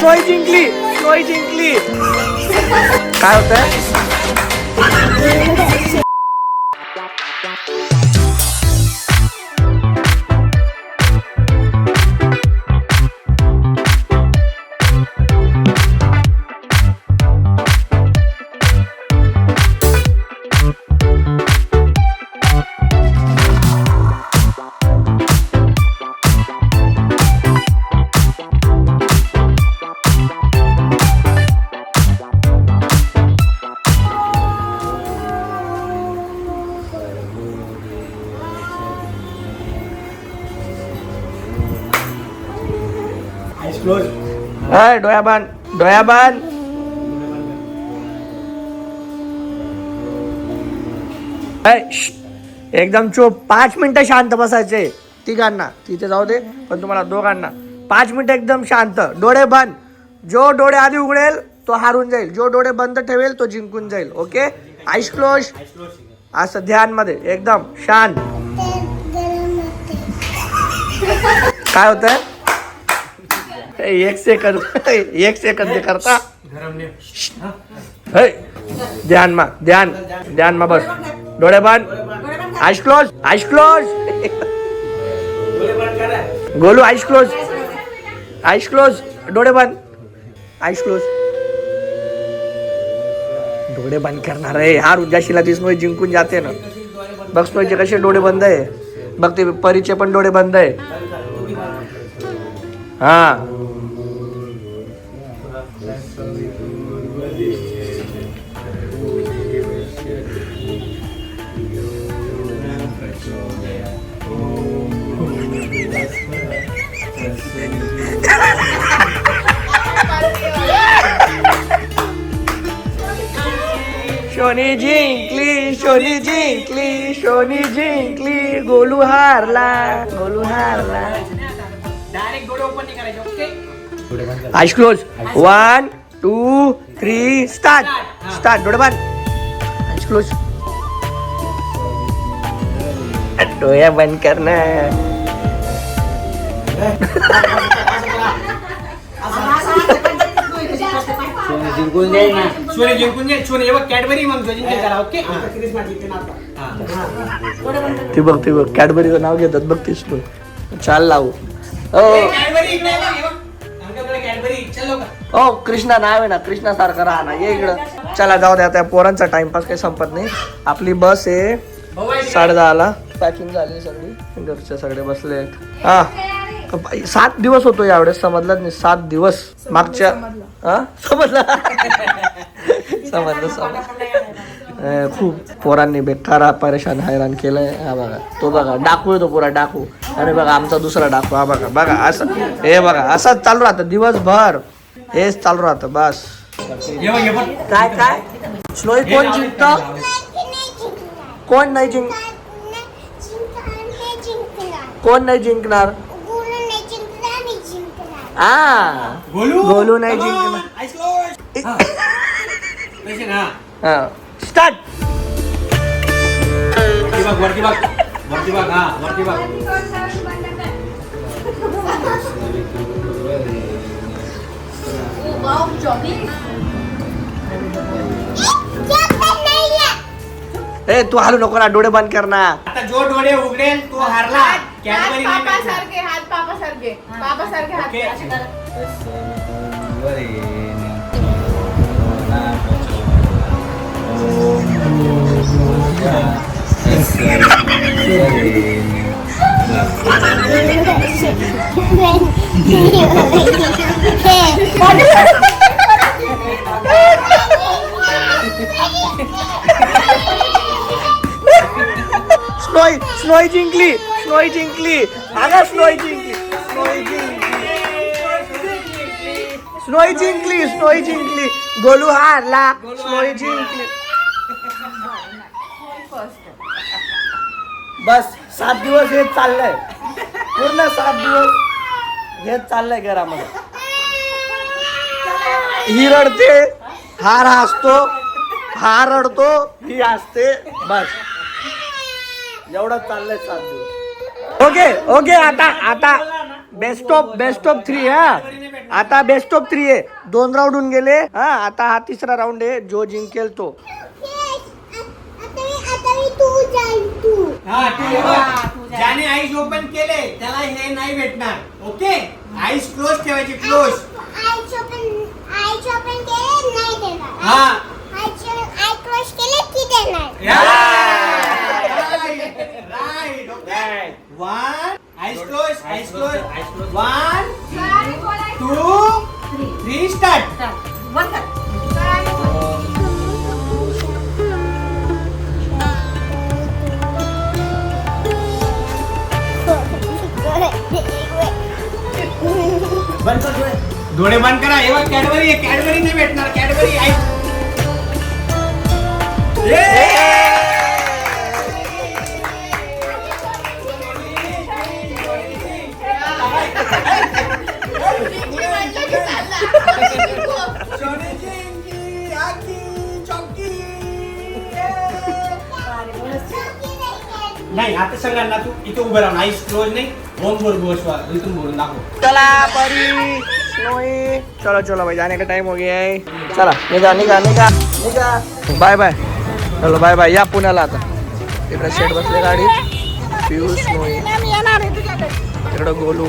सोय जिंकली सोय जिंकली. काय होतंय अय डोळ्या बांध डोळ्या बांध. एकदम चुप. पाच मिनिटं शांत बसायचे. तिघांना. तिथे जाऊ दे पण तुम्हाला दोघांना. पाच मिनिटं एकदम शांत. डोळे बंद. जो डोळे आधी उघडेल तो हारून जाईल. जो डोळे बंद ठेवेल तो जिंकून जाईल. ओके? आईस क्लोज असं ध्यानमध्ये एकदम शांत. काय होत एक सेकंद एक सेकंद करता. है, ध्यान मा ध्यान ध्यान मा बस. डोळे बंद. Eyes close eyes close Golu eyes close eyes close डोळे बंद. आईस क्लोज डोळे बंद करणार आहे. हार उद्याशीला स्नोई जिंकून जाते ना. बघ स्नोईचे कसे डोळे बंद आहे. बघ ते परीचे पण डोळे बंद आहे. हा. शोनी जिंकली शोनी जिंकली शोनी जिंकली गोलू हारला गोलू हारला. Eyes close one two three start start डोळे बंद. आईस क्लोज डोळ्या बंद करणं जिंकून जाईल ना सोने जिंकून जे सोने हे बघ कॅडबरी मग जिंकले त्याला ओके ते बघ. ते बघ कॅडबरीचं नाव घेतात बघ तीस चाल लावू. हो कृष्णा नाव आहे ना कृष्णा सारखं राहा ना ये इकडं. चला जाऊ द्या त्या पोरांचा टाइमपास काही संपत नाही. आपली बस आहे साडे दहाला. पॅकिंग झाली सगळी. घरचे सगळे बसले आहेत. हा. सात दिवस होतो यावेळेस समजलं नाही सात दिवस. मागच्या हा? समजलं? समजलं समजलं. खूप पोरांनी बेकार परेशान हैराण केलंय. हा बघा तो बघा डाकू आहे तो पुरा डाकू. आणि बघा आमचा दुसरा डाकू हा बघा बघा असं हे बघा असंच चालू राहतं दिवसभर. हेच चालू राहतं बस. काय काय? स्लोई कोण जिंकत? कोण नाही जिंक कोण नाही जिंकणार? आ गोलू? गोलू नाही. हा. ना स्टार्ट हा. बघ ए तू हालू नको ना डोळे बंद कर ना. आता जो डोळे उघडेल तो हारला. कॅडबरी नाही. सारखे हात पापा सारखे पापा सारखे हात ओके. असे करा. स्नोई स्नोई जिंकली स्नोई जिंकली स्नोई जिंकली स्नोई जिंकली गोलू हारला स्नोई जिंकली बस सात दिवस हेच चाललंय. पूर्ण सात दिवस हेच चाललंय घरामध्ये. ही रडते हार हसतो हा रडतो ही हसते बस. एवढं चाललंय सात दिवस. ओके ओके आता आता. Best of best of three हा. आता बेस्ट ऑफ थ्री आहे. दोन राऊंड होऊन गेले हा. आता हा तिसरा राऊंड आहे. जो जिंकेल तो. हा हे बघ. ज्याने आईज ओपन केले त्याला हे नाही भेटणार. ओके आईज क्लोज ठेवायची क्लोज हा right okay one eyes close eyes close one two three start बंद कर डोळे. डोळे बंद करा. हे बघ कॅडबरी आहे कॅडबरी नाही भेटणार. कॅडबरी आई नाही आता सगळ्यांना तू इथे उभं राहून आईस क्लोज नाही ओम बोल बसवा इथून बोलून दाखव चला परी स्नोई चलो चलो भाई जाने का टाइम हो गया है चला निघा निघा निघा निघा बाय बाय चलो बाय बाय या पुण्याला आता इकडे शेट बसले गाडीत पियुष स्नोई इकडं गोलू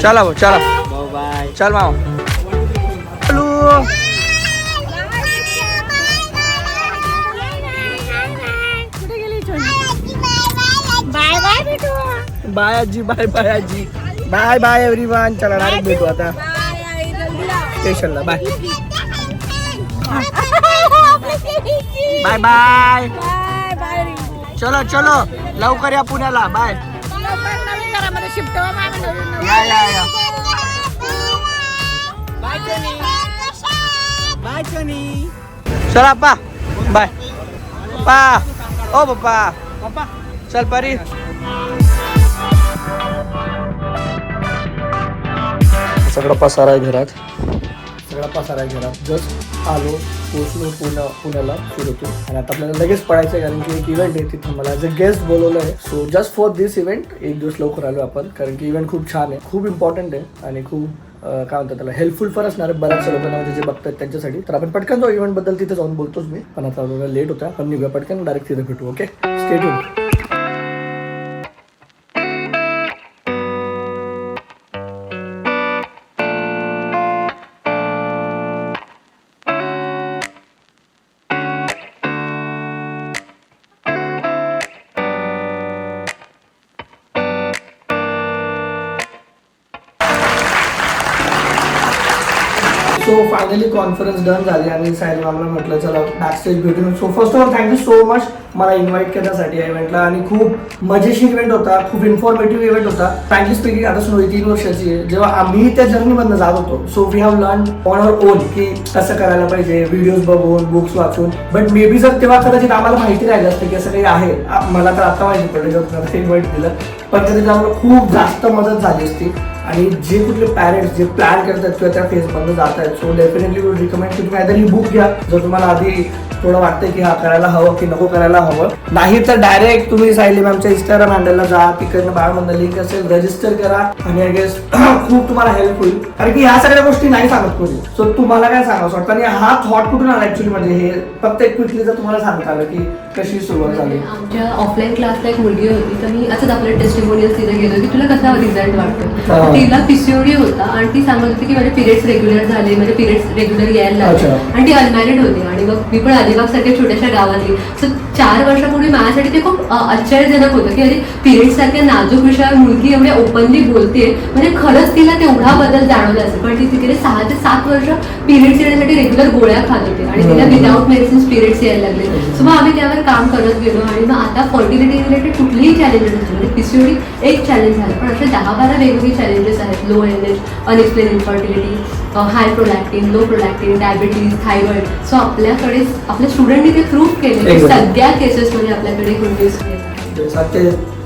चला भाऊ चला बाय चल मामा गोलू बाय आजी बाय बाय आजी बाय बाय एव्हरीवन चला डायरेक्ट भेटू आता. स्टेशनला bye bye bye bye bye चलो चलो. लवकर या पुण्याला. बाय नवीन घरामध्ये शिफ्ट व्हा आम्ही नवीन नवीन या या या चला पा बाय पा ओ पप्पा चल परी. सगळं पसारा आहे घरात. सगळा पसारा आहे घरात. जस्ट आलो पोचलो पुण्या पुण्याला फिरतो आणि आता आपल्याला लगेच पडायचं आहे कारण की एक इव्हेंट आहे तिथं. मला ॲज अ गेस्ट बोलवलं आहे. So just for this event एक दिवस लवकर आलो आपण कारण की इव्हेंट खूप छान आहे. खूप इम्पॉर्टंट आहे. आणि खूप काय म्हणतात त्याला हेल्पफुल फॉर असणार आहे बऱ्याचशा लोकांना म्हणजे जे बघतात त्यांच्यासाठी. तर आपण पटकन जाऊ इव्हेंटबद्दल तिथे जाऊन बोलतोच मी. पण आता लेट होता पण निघूया पटकन डायरेक्ट तिथे भेटू okay state so finally conference done झाली आणि साहेब आम्हाला म्हटलं चला बॅक स्टेज भेटून so first of all thank you so much मला इन्व्हाइट करण्यासाठी या इव्हेंटला आणि खूप मजेशीर इव्हेंट होता खूप इन्फॉर्मेटिव्ह इव्हेंट होता. फ्रँकली स्पीकिंग आता स्नोई तीन वर्षाची. आहे जेव्हा आम्ही त्या जर्नीमधनं जात होतो so we have learn on our own की कसं करायला पाहिजे व्हिडिओज बघून बुक्स वाचून. बट मे बी जर तेव्हा कदाचित आम्हाला माहिती राहिलं असतं की असं काही आहे मला तर आता माहिती पडलं जेव्हा इन्व्हाइट दिलं. पण कदाचित आम्हाला खूप जास्त मदत झाली असती. आणि जे कुठले पॅरेंट्स जे प्लॅन करतात किंवा त्या फेजमधनं जात आहेत सो डेफिनेटली वुड रिकमेंड की तुम्ही ही बुक घ्या. जर तुम्हाला आधी थोडं वाटतं की हा करायला हवं की नको करायला हवं. नाही तर डायरेक्ट तुम्ही सायली मॅमच्या इंस्टाग्राम हँडलला जा तिकडनं बाळमधनं लिंक असेल रजिस्टर करा. आणि आय गेस खूप तुम्हाला हेल्प होईल. कारण की ह्या सगळ्या गोष्टी नाही सांगत कोणी. सो तुम्हाला काय सांगावं? वाटतं आणि हा थॉट कुठून आला ऍक्च्युली म्हणजे हे फक्त एक क्विकली जर तुम्हाला सांगता आलं की कशी सुरुवात झाली? आमच्या ऑफलाईन क्लासला एक मुलगी होती तर मी असंच आपल्या टेस्टिमोनियल तिथे गेलो की तुला कसा रिझल्ट वाटतो? तिला पीसीओडी होता आणि ती सांगत होती की माझे पिरियड्स रेग्युलर झाले माझे पिरियड्स रेग्युलर यायला लागले. आणि ती अनमॅरिड होती आणि मग मी पण अलिबाग सारख्या छोट्याशा गावातली. सो चार वर्षापूर्वी माझ्यासाठी ते खूप आश्चर्यजनक होतं की अरे पिरियड्स सारख्या नाजूक विषयावर मुलगी एवढ्या ओपनली बोलते म्हणजे खरंच तिला तेवढा बदल जाणवला असेल. पण ती तिकडे सहा ते सात वर्ष पिरियड्स येण्यासाठी रेग्युलर गोळ्या खात होते आणि तिला. विदाऊट मेडिसिन्स पिरियड्स यायला लागले. सो मग आम्ही त्यावर काम करत गेलो आणि मग आता फर्टिलिटी रिलेटेड कुठलीही चॅलेंजेस असतील म्हणजे पीसीओडी एक चॅलेंज झालं पण असे दहा बारा वेगवेगळी चॅलेंजेस आहेत. Low N H unexplained infertility high prolactin low prolactin diabetes thyroid so आपल्याकडे आपल्या स्टुडंटनी ते प्रूव्ह केले. सगळ्या केसेसमध्ये आपल्याकडे गुड न्यूज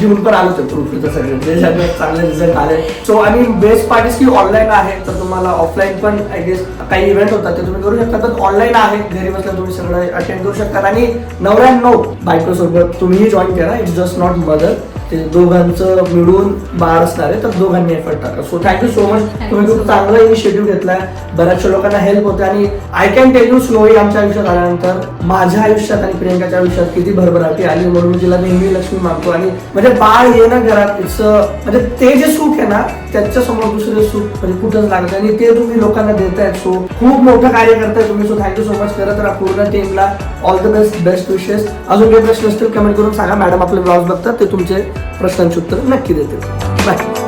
घेऊन पण आलो होतो प्रूफ सगळे. जे सगळे चांगले रिझल्ट आले सो आणि बेस्ट पार्ट इज की ऑनलाईन आहे तर तुम्हाला ऑफलाईन पण आय गेस काही इव्हेंट होतात ते तुम्ही करू शकता. पण ऑनलाईन आहे घरी बसल्या तुम्ही सगळं अटेंड करू शकता. आणि नवऱ्या बायको सोबत तुम्हीही जॉईन करा. इट्स जस्ट नॉट मदर ते दोघांचं मिळून बाळ असणार आहे तर दोघांनी एफर्ट टाका. सो थँक्यू सो मच तुम्ही खूप चांगला इनिशिएटिव्ह घेतलाय. बऱ्याचशा लोकांना हेल्प होते आणि I can tell you slowly आमच्या आयुष्यात आल्यानंतर माझ्या आयुष्यात आणि प्रियंकाच्या आयुष्यात किती भरभराटी आली. म्हणून मी तिला नेहमी लक्ष्मी मागतो आणि म्हणजे बाळ ये ना घरात म्हणजे ते जे सुख आहे ना त्याच्यासमोर दुसरे सुख म्हणजे कुठंच लागत आणि ते तुम्ही लोकांना देतायत. सो खूप मोठं कार्य करताय तुम्ही. सो थँक्यू सो मच करत राहा पूर्ण टीमला all the best best wishes अजून काही प्रश्न असतील कमेंट करून सांगा. मॅडम आपले ब्लॉग बघतात ते तुमचे प्रश्नांची उत्तरं नक्की देतील. बाय